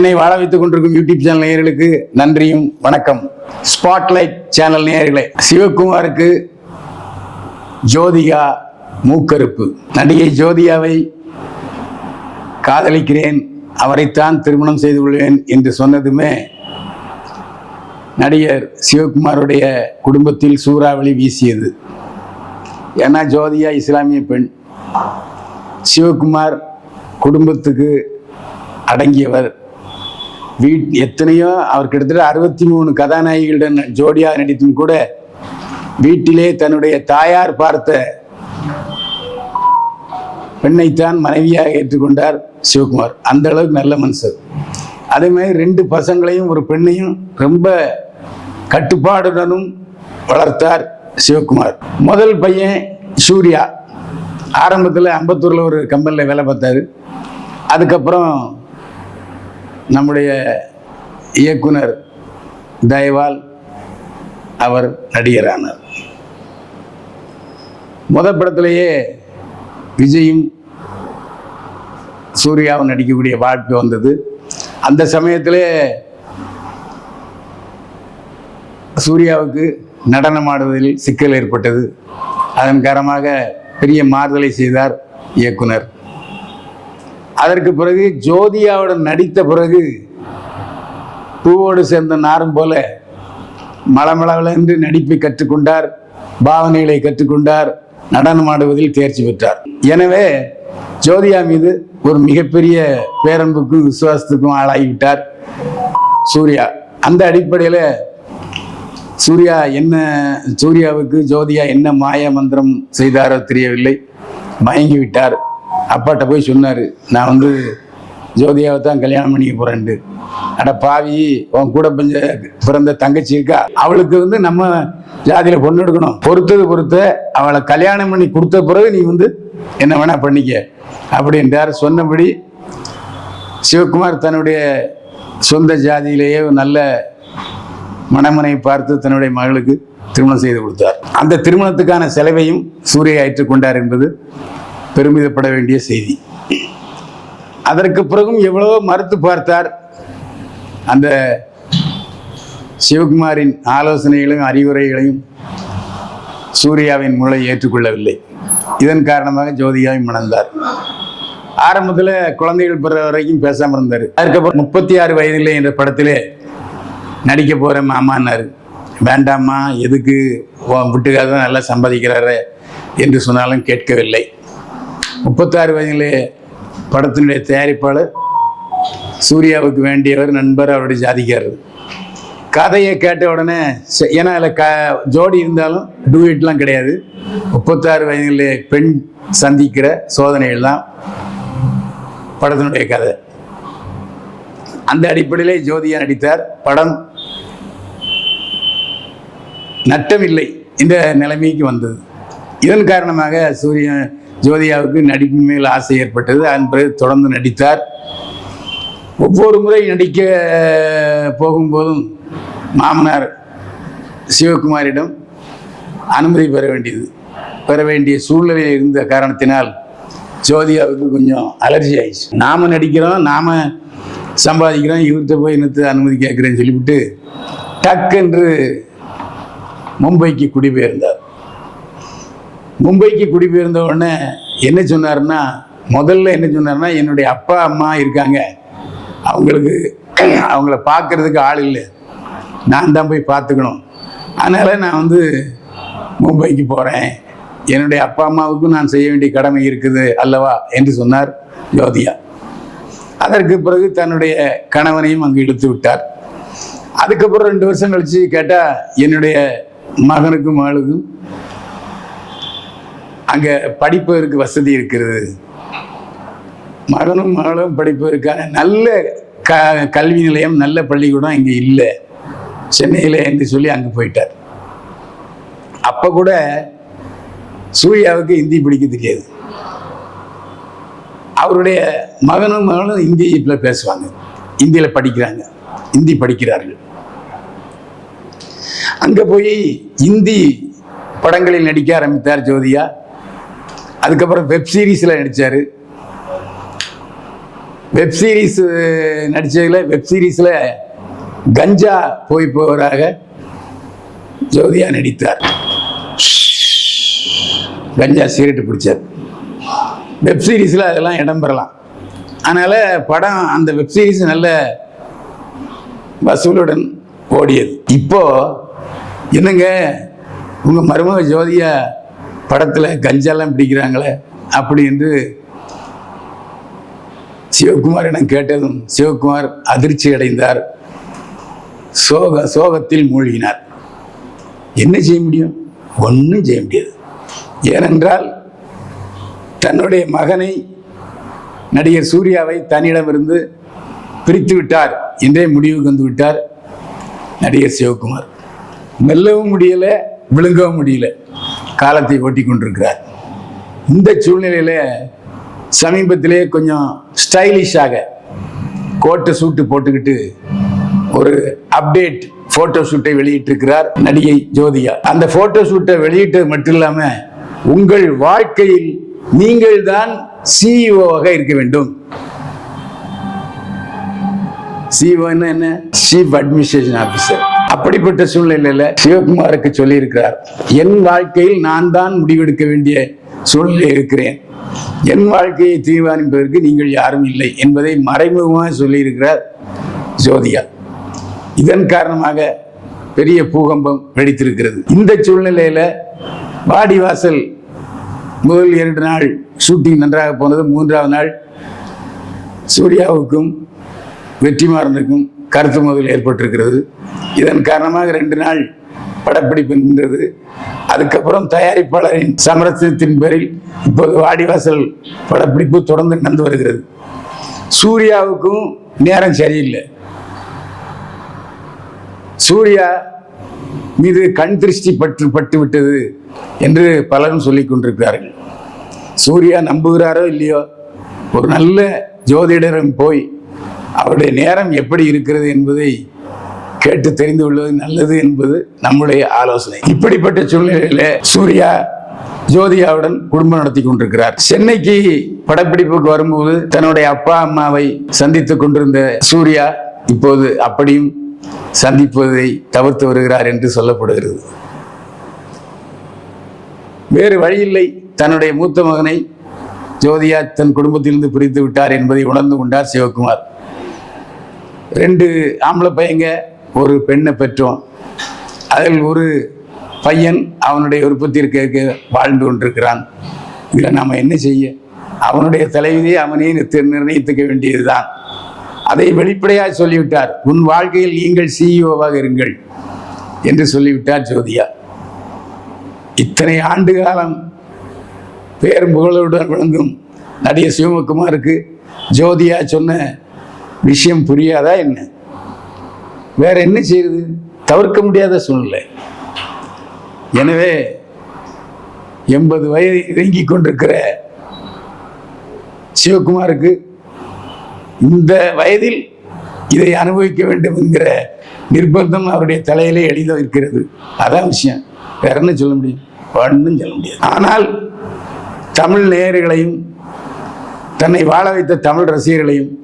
என்னை வாழ வைத்துக் கொண்டிருக்கும் யூடியூப் சேனல் நேயர்களுக்கு நன்றியும் வணக்கம். ஸ்பாட்லைட் சேனல் நேயர்களே சிவகுமாருக்கு ஜோதிகா மூக்கறுப்பு. நடிகை ஜோதிகாவை காதலிக்கிறேன் அவரைத்தான் திருமணம் செய்து கொள்வேன் என்று சொன்னதுமே நடிகர் சிவகுமாருடைய குடும்பத்தில் சூறாவளி வீசியது. ஏன்னா ஜோதியா இஸ்லாமிய பெண். சிவகுமார் குடும்பத்துக்கு அடங்கியவர். வீட் எத்தனையோ அவர் கிட்டத்தட்ட அறுபத்தி மூணு கதாநாயகிகளுடன் ஜோடியாக நடித்தும் கூட வீட்டிலே தன்னுடைய தாயார் பார்த்த பெண்ணைத்தான் மனைவியாக ஏற்றுக்கொண்டார் சிவகுமார். அந்த அளவுக்கு நல்ல மனுஷர். அதே மாதிரி ரெண்டு பசங்களையும் ஒரு பெண்ணையும் ரொம்ப கட்டுப்பாடுடனும் வளர்த்தார் சிவகுமார். முதல் பையன் சூர்யா. ஆரம்பத்தில் அம்பத்தூரில் ஒரு கம்பெனியில் வேலை பார்த்தாரு. அதுக்கப்புறம் நம்முடைய இயக்குனர் தயவால் அவர் நடிகரானார். முத படத்திலேயே விஜயும் சூர்யாவும் நடிக்கக்கூடிய வாய்ப்பு வந்தது. அந்த சமயத்திலே சூர்யாவுக்கு நடனம் ஆடுவதில் சிக்கல் ஏற்பட்டது. அதன் காரணமாக பெரிய மாறுதலை செய்தார் இயக்குனர். அதற்கு பிறகு ஜோதியாவுடன் நடித்த பிறகு பூவோடு சேர்ந்த நாரும் போல மளமளவென்று நடிப்பை கற்றுக்கொண்டார் பாவனைகளை கற்றுக்கொண்டார் நடனம் ஆடுவதில் தேர்ச்சி பெற்றார். எனவே ஜோதியா மீது ஒரு மிகப்பெரிய பேரன்புக்கும் விசுவாசத்துக்கும் ஆளாகிவிட்டார் சூர்யா. அந்த அடிப்படையில் சூர்யா என்ன சூர்யாவுக்கு ஜோதியா என்ன மாய மந்திரம் செய்தாரோ தெரியவில்லை. மயங்கி விட்டார் அப்பாட்ட போய் சொன்னார் நான் வந்து ஜோதியாவை தான் கல்யாணம் பண்ணிக்க போகிறேன்ட்டு அட பாவி உன் கூட பஞ்ச பிறந்த தங்கச்சி இருக்கா? அவளுக்கு வந்து நம்ம ஜாதியில பொண்ணு எடுக்கணும். பொறுத்தது பொறுத்த அவளை கல்யாணம் பண்ணி கொடுத்த பிறகு நீ வந்து என்ன வேணால் பண்ணிக்க அப்படின்றார். சொன்னபடி சிவகுமார் தன்னுடைய சொந்த ஜாதியிலேயே நல்ல மணமனை பார்த்து தன்னுடைய மகளுக்கு திருமணம் செய்து கொடுத்தார். அந்த திருமணத்துக்கான செலவையும் சூரிய ஏற்றுக்கொண்டார் என்பது பெருமிதப்பட வேண்டிய செய்தி. அதற்கு பிறகும் எவ்வளவோ மறுத்து பார்த்தார். அந்த சிவகுமாரின் ஆலோசனைகளையும் அறிவுரைகளையும் சூர்யாவின் மூளை ஏற்றுக்கொள்ளவில்லை. இதன் காரணமாக ஜோதிகாவை மணந்தார் ஆரம்பத்தில் குழந்தைகள் பிற வரைக்கும் பேசாமல் இருந்தார். அதுக்கப்புறம் முப்பத்தி ஆறு வயதில் என்ற படத்திலே நடிக்க போகிறேன் மாமான்னாரு. வேண்டாமா எதுக்கு? உன் தான் நல்லா சம்பாதிக்கிறாரு என்று சொன்னாலும் கேட்கவில்லை. முப்பத்தாறு வயதிலே படத்தினுடைய தயாரிப்பாளர் சூர்யாவுக்கு வேண்டியவர் நண்பர் அவருடைய ஜாதிக்காரர். கதையை கேட்ட உடனே ஏன்னா அதில் க ஜோடி இருந்தாலும் டூயிட்லாம் கிடையாது. முப்பத்தாறு வயதிலே பெண் சந்திக்கிற சோதனைகள் தான் படத்தினுடைய கதை. அந்த அடிப்படையிலே ஜோதியா நடித்தார். படம் நட்டமில்லை. இந்த நிலைமைக்கு வந்தது. இதன் காரணமாக சூரியன் ஜோதியாவுக்கு நடிப்பின் மேல் ஆசை ஏற்பட்டது. அதன் பிறகு தொடர்ந்து நடித்தார். ஒவ்வொரு முறை நடிக்க போகும்போதும் மாமனார் சிவகுமாரிடம் அனுமதி பெற வேண்டியது பெற வேண்டிய சூழ்நிலை இருந்த காரணத்தினால் ஜோதியாவுக்கு கொஞ்சம் அலர்ஜி ஆயிடுச்சு. நாம் நடிக்கிறோம் நாம் சம்பாதிக்கிறோம் இவர்கிட்ட போய் என்னத்து அனுமதி கேட்குறேன்னு சொல்லிவிட்டு டக்கென்று மும்பைக்கு குடிபெயர்ந்தார். மும்பைக்கு குடிபெயர்ந்த உடனே என்ன சொன்னார்னா முதல்ல என்ன சொன்னார்னா என்னுடைய அப்பா அம்மா இருக்காங்க. அவங்களுக்கு அவங்கள பார்க்கறதுக்கு ஆள் இல்லை. நான் தான் போய் பார்த்துக்கணும். அதனால் நான் வந்து மும்பைக்கு போகிறேன் என்னுடைய அப்பா அம்மாவுக்கும் நான் செய்ய வேண்டிய கடமை இருக்குது அல்லவா என்று சொன்னார் ஜோதியா. அதற்கு பிறகு தன்னுடைய கணவனையும் அங்கு இழுத்து விட்டார். அதுக்கப்புறம் ரெண்டு வருஷம் கழித்து கேட்டால் என்னுடைய மகனுக்கும் மகளுக்கும் அங்கே படிப்பதற்கு வசதி இருக்கிறது மகனும் மகளும் படிப்பதற்கான நல்ல க கல்வி நிலையம் நல்ல பள்ளிக்கூடம் இங்கே இல்லை. சென்னையில் என்று சொல்லி அங்கே போயிட்டார். அப்போ கூட சூர்யாவுக்கு ஹிந்தி பிடிக்க தெரியாது. அவருடைய மகனும் மகனும் ஹிந்தியில் பேசுவாங்க. ஹிந்தியில் படிக்கிறாங்க. ஹிந்தி படிக்கிறார்கள். அங்கே போய் ஹிந்தி படங்களில் நடிக்க ஆரம்பித்தார் ஜோதியா அதுக்கப்புறம் வெப் சீரீஸில் நடித்தார் வெப் சீரீஸ் நடித்ததில் வெப் சீரிஸில் கஞ்சா போய் போவராக ஜோதியா நடித்தார். கஞ்சா சிகரெட்டு பிடிச்சார். வெப் சீரிஸில் அதெல்லாம் இடம் பெறலாம். அதனால் படம் அந்த வெப் சீரிஸ் நல்ல வசூலுடன் ஓடியது. இப்போது என்னங்க உங்கள் மருமக ஜோதியா படத்தில் கஞ்சாலாம் பிடிக்கிறாங்களே அப்படி என்று சிவகுமாரிடம் கேட்டதும் சிவகுமார் அதிர்ச்சி அடைந்தார். சோக சோகத்தில் மூழ்கினார். என்ன செய்ய முடியும்? ஒன்றும் செய்ய முடியாது. ஏனென்றால் தன்னுடைய மகனை நடிகர் சூர்யாவை தன்னிடமிருந்து பிரித்து விட்டார். என்றே முடிவுக்கு வந்து விட்டார் நடிகர் சிவகுமார். மெல்லவும் முடியல விழுங்கவும் முடியல. காலத்தை ஓட்டி கொண்டிருக்கிறார். இந்த சூழ்நிலையில சமீபத்திலே கொஞ்சம் ஸ்டைலிஷாக கோட்டை சூட்டு போட்டுக்கிட்டு ஒரு அப்டேட் போட்டோ ஷூட்டை வெளியிட்டிருக்கிறார் நடிகை ஜோதியா அந்த போட்டோ ஷூட்டை வெளியிட்டது மட்டும் இல்லாம உங்கள் வாழ்க்கையில் நீங்கள் தான் சிஇஓவாக இருக்க வேண்டும். சிஇஓ என்ன? சீஃப் அட்மினிஸ்ட்ரேஷன் ஆபீசர் அப்படிப்பட்ட சூழ்நிலையில சிவகுமாருக்கு சொல்லியிருக்கிறார் என் வாழ்க்கையில் நான் தான் முடிவெடுக்க வேண்டிய சூழ்நிலை இருக்கிறேன். என் வாழ்க்கையை தீர்மானிப்பதற்கு நீங்கள் யாரும் இல்லை என்பதை மறைமுகமாக சொல்லியிருக்கிறார் ஜோதியா இதன் காரணமாக பெரிய பூகம்பம் வெடித்திருக்கிறது. இந்த சூழ்நிலையில வாடிவாசல் முதல் இரண்டு நாள் ஷூட்டிங் நன்றாக போனது மூன்றாவது நாள் சூர்யாவுக்கும் வெற்றிமாறனுக்கும் கருத்து முதல் ஏற்பட்டிருக்கிறது. இதன் காரணமாக ரெண்டு நாள் படப்பிடிப்பு நின்றது. அதுக்கப்புறம் தயாரிப்பாளரின் சமரசத்தின் பேரில் இப்போது வாடிவாசல் படப்பிடிப்பு தொடர்ந்து நடந்து வருகிறது. சூர்யாவுக்கும் நேரம் சரியில்லை. சூர்யா மீது கண் திருஷ்டி பற்று பட்டு விட்டது என்று பலரும் சொல்லிக் கொண்டிருக்கிறார்கள். சூர்யா நம்புகிறாரோ இல்லையோ? ஒரு நல்ல ஜோதிடரும் போய் அவருடைய நேரம் எப்படி இருக்கிறது என்பதை கேட்டு தெரிந்து கொள்வது நல்லது என்பது நம்முடைய ஆலோசனை. இப்படிப்பட்ட சூழ்நிலையில சூர்யா ஜோதியாவுடன் குடும்பம் நடத்தி கொண்டிருக்கிறார். சென்னைக்கு படப்பிடிப்புக்கு வரும்போது தன்னுடைய அப்பா அம்மாவை சந்தித்துக் கொண்டிருந்த சூர்யா இப்போது அப்படியும் சந்திப்பதை தவிர்த்து வருகிறார் என்று சொல்லப்படுகிறது. வேறு வழியில்லை. தன்னுடைய மூத்த மகனை ஜோதியா தன் குடும்பத்திலிருந்து பிரித்து விட்டார் என்பதை உணர்ந்து கொண்டார் சிவகுமார். ரெண்டு ஆம்பளை பையங்க ஒரு பெண்ணை பெற்றோம். அதில் ஒரு பையன் அவனுடைய விருப்பத்திற்கு வாழ்ந்து கொண்டிருக்கிறான். இதில் நாம் என்ன செய்ய? அவனுடைய தலைவிதியை அவனே நிர்ண- நிர்ணயித்துக்க வேண்டியதுதான். அதை வெளிப்படையாக சொல்லிவிட்டார். உன் வாழ்க்கையில் நீங்கள் சிஇஓவாக இருங்கள் என்று சொல்லிவிட்டார் ஜோதியா. இத்தனை ஆண்டு காலம் பேரும் புகழுடன் விளங்கும் நடிகர் சிவகுமாருக்கு ஜோதியா சொன்ன விஷயம் புரியாதா என்ன? வேற என்ன செய்யுது தவிர்க்க முடியாத சூழ்நிலை. எனவே எண்பது வயது இறங்கி கொண்டிருக்கிற சிவகுமாருக்கு இந்த வயதில் இதை அனுபவிக்க வேண்டும் என்கிற நிர்பந்தம் அவருடைய தலையிலே எளிதாக இருக்கிறது. அதான் விஷயம். வேற என்ன சொல்ல முடியும்? ஒன்றும் சொல்ல முடியாது. ஆனால் தமிழ் நேயர்களையும் தன்னை வாழ வைத்த தமிழ் ரசிகர்களையும்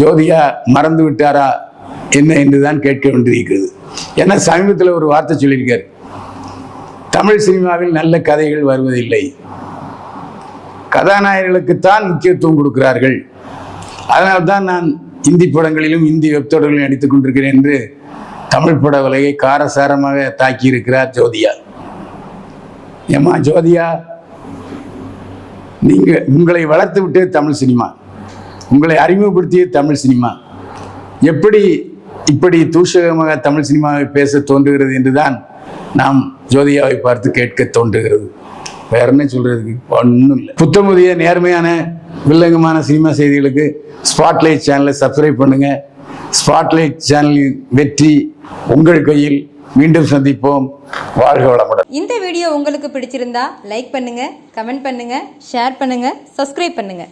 ஜோதியா மறந்து விட்டாரா? என்ன என்றுதான் கேட்க வேண்டியிருக்கிறது ஏன்னா சமீபத்தில் ஒரு வார்த்தை சொல்லியிருக்காரு. தமிழ் சினிமாவில் நல்ல கதைகள் வருவதில்லை. கதாநாயகர்களுக்குத்தான் முக்கியத்துவம் கொடுக்கிறார்கள். அதனால்தான் நான் இந்தி படங்களிலும் இந்தி வெப்தொடர்களிலும் நடித்துக் கொண்டிருக்கிறேன் என்று தமிழ் பட உலகை காரசாரமாக தாக்கியிருக்கிறார் ஜோதியா ஏமா ஜோதியா நீங்கள் உங்களை வளர்த்து விட்டது தமிழ் சினிமா. உங்களை அறிமுகப்படுத்தியது தமிழ் சினிமா. எப்படி இப்படி தூஷகமாக தமிழ் சினிமாவை பேச தோன்றுகிறது என்றுதான் நாம் ஜோதியாவை பார்த்து கேட்க தோன்றுகிறது. வேற என்ன சொல்றதுக்கு? ஒன்றும் இல்லை. புத்தமுதிய நேர்மையான வில்லங்கமான சினிமா செய்திகளுக்கு ஸ்பாட்லைட் சேனலை சப்ஸ்கிரைப் பண்ணுங்க. ஸ்பாட்லைட் சேனலின் வெற்றி உங்கள் கையில். மீண்டும் சந்திப்போம். வாழ்க வளமுடன். இந்த வீடியோ உங்களுக்கு பிடிச்சிருந்தா லைக் பண்ணுங்க கமெண்ட் பண்ணுங்க ஷேர் பண்ணுங்க சப்ஸ்கிரைப் பண்ணுங்க.